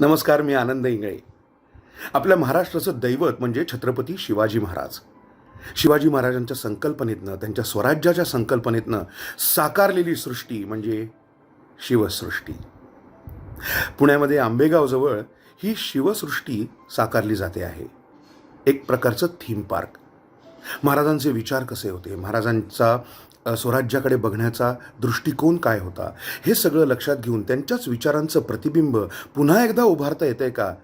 नमस्कार मी आनंद इंगळे. आपल्या महाराष्ट्राचं दैवत म्हणजे छत्रपती शिवाजी महाराज. शिवाजी महाराजांच्या संकल्पनेतनं त्यांच्या स्वराज्याच्या संकल्पनेतनं साकारलेली सृष्टी म्हणजे शिवसृष्टी. पुण्यामध्ये आंबेगावजवळ ही शिवसृष्टी साकारली जाते आहे. एक प्रकारचं थीम पार्क महाराजांचे विचार कसे होते? महाराजांचा स्वराज्याकडे बघण्याचा दृष्टिकोन काय होता? हे सगळं लक्षात घेऊन त्यांच्याच विचारांचं प्रतिबिंब पुन्हा एकदा उभारता येतंय का?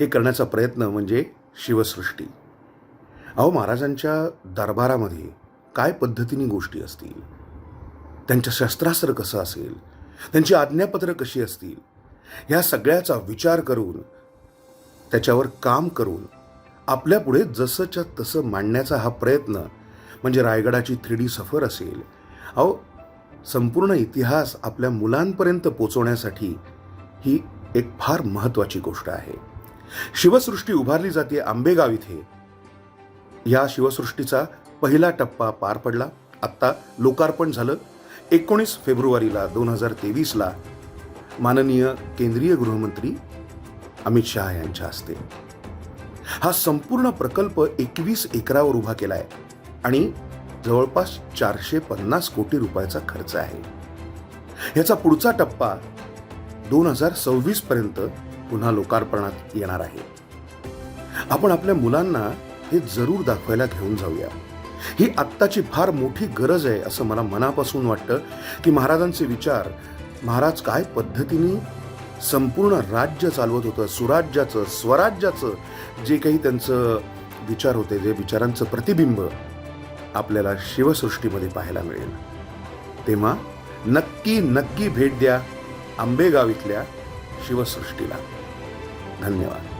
हे करण्याचा प्रयत्न म्हणजे शिवसृष्टी. अहो महाराजांच्या दरबारामध्ये काय पद्धतीने गोष्टी असतील? त्यांचं शस्त्रास्त्र कसं असेल? त्यांची आज्ञापत्र कशी असतील? ह्या सगळ्याचा विचार करून त्याच्यावर काम करून आपल्यापुढे जसंच्या तसं मांडण्याचा हा प्रयत्न म्हणजे रायगडाची थ्री डी सफर असेल. अहो संपूर्ण इतिहास आपल्या मुलांपर्यंत पोचवण्यासाठी ही एक फार महत्त्वाची गोष्ट आहे. शिवसृष्टी उभारली जाते आंबेगाव इथे. या शिवसृष्टीचा पहिला टप्पा पार पडला. आत्ता लोकार्पण झालं. एकोणीस फेब्रुवारीला दोन हजार तेवीसला माननीय केंद्रीय गृहमंत्री अमित शहा यांच्या हस्ते. हा संपूर्ण प्रकल्प एकवीस एकरावर उभा केला आहे आणि जवळपास चारशे पन्नास कोटी रुपयाचा खर्च आहे. याचा पुढचा टप्पा दोन हजार सव्वीस पर्यंत पुन्हा लोकार्पणात येणार आहे. आपण आपल्या मुलांना हे जरूर दाखवायला घेऊन जाऊया. ही आत्ताची फार मोठी गरज आहे असं मला मनापासून वाटतं की महाराजांचे विचार महाराज काय पद्धतीने संपूर्ण राज्य चालवत होतं सुराज्याचं स्वराज्याचं जे काही त्यांचं विचार होते जे विचारांचं प्रतिबिंब आपल्याला शिवसृष्टीमध्ये पाहायला मिळेल. तेव्हा नक्की नक्की भेट द्या आंबेगाव इथल्या शिवसृष्टीला. धन्यवाद.